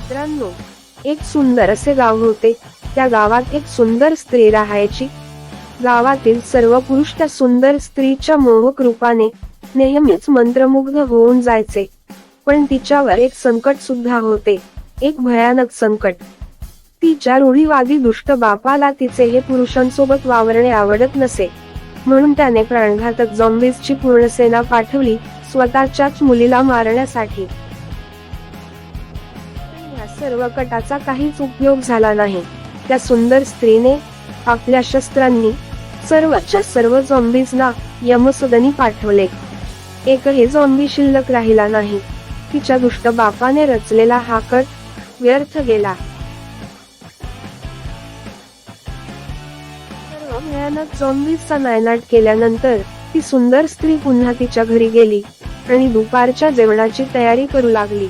मित्रांनो एक सुंदर असे गाव होते. त्या गावात एक सुंदर स्त्री राहायची. गावातील सर्व पुरुष त्या सुंदर स्त्रीच्या मोहक रूपाने नेहमीच मंत्रमुग्ध होऊन जायचे. पण तिच्यावर एक संकट सुद्धा होते. एक भयानक संकट. तिच्या रूढीवादी दुष्ट बापाला तिचे हे पुरुषांसोबत वावरणे आवडत नसे. म्हणून त्याने प्राणघातक झॉम्बीजची पूर्ण सेना पाठवली स्वतःच्याच मुलीला मारण्यासाठी. या सर्व कटाचा काहीच उपयोग झाला नाही. त्या सुंदर स्त्रीने आपल्या शस्त्रांनी सर्वच्या सर्व झॉम्बीजना यमसदनी पाठवले. एकही झॉम्बी शिल्लक राहिला नाही. तिच्या दुष्ट बापाने रचलेला हा कट व्यर्थ गेला. सर्व भयानक झॉम्बीजचा नायनाट केल्यानंतर ती सुंदर स्त्री पुन्हा तिच्या घरी गेली आणि दुपारच्या जेवणाची तयारी करू लागली.